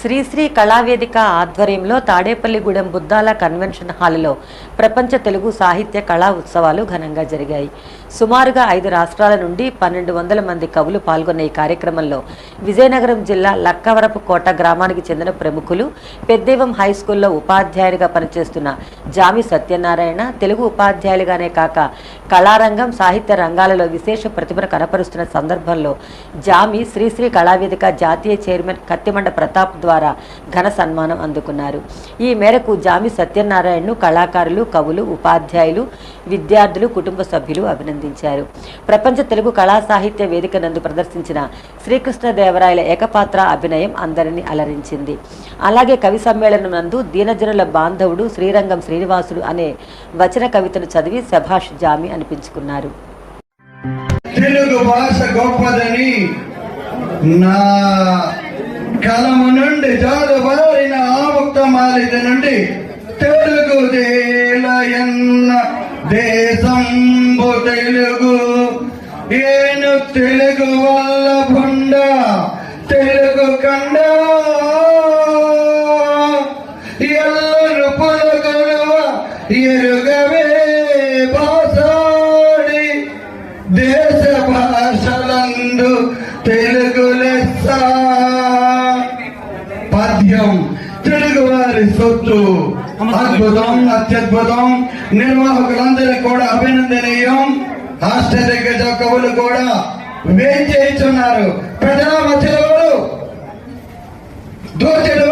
శ్రీశ్రీ కళావేదిక ఆధ్వర్యంలో తాడేపల్లిగూడెం బుద్ధాల కన్వెన్షన్ హాల్లో ప్రపంచ తెలుగు సాహిత్య కళా ఉత్సవాలు ఘనంగా జరిగాయి. సుమారుగా ఐదు రాష్ట్రాల నుండి పన్నెండు వందల మంది కవులు పాల్గొన్న ఈ కార్యక్రమంలో విజయనగరం జిల్లా లక్కవరపు కోట గ్రామానికి చెందిన ప్రముఖులు పెద్దేవం హై స్కూల్లో ఉపాధ్యాయులుగా పనిచేస్తున్న జామి సత్యనారాయణ తెలుగు ఉపాధ్యాయులుగానే కాక కళారంగం సాహిత్య రంగాలలో విశేష ప్రతిభను కనపరుస్తున్న సందర్భంలో జామి శ్రీశ్రీ కళావేదిక జాతీయ చైర్మన్ కత్తిమండ ప్రతాప్ ద్వారా ఘన సన్మానం అందుకున్నారు. ఈ మేరకు జామి సత్యనారాయణను కళాకారులు కవులు ఉపాధ్యాయులు విద్యార్థులు కుటుంబ సభ్యులు అభినందించారు. ప్రపంచ తెలుగు కళా సాహిత్య వేదిక నందు ప్రదర్శించిన శ్రీకృష్ణదేవరాయల ఏకపాత్ర అభినయం అందరినీ అలరించింది. అలాగే కవి సమ్మేళనం నందు దీనజనుల బాంధవుడు శ్రీరంగం శ్రీనివాసుడు అనే వచన కవితను చదివి సభాష్ జామి అనిపించుకున్నారు. తెలుగు భాష గొప్పదని నా కలము నుండి జాలువారిన ఆముక్త మాలిద నుండి తెలుగు దేలయన్న దేశంబు తెలుగు. ఏను తెలుగు వల్ల పుండ తెలుగు కండ. ఎల్లరు పొలగలువ ఎరుగవే భాషాడి దేశ భాషలందు తెలుగు లెస్స. పద్యం తెలుగు వారి సొత్తు అద్భుతం అత్యద్భుతం. నిర్వాహకులందరికీ కూడా అభినందనీయం. ఆశ్చర్యగజ కవులు కూడా వేయించేస్తున్నారు ప్రజల మధ్యలో వారు దోచెడు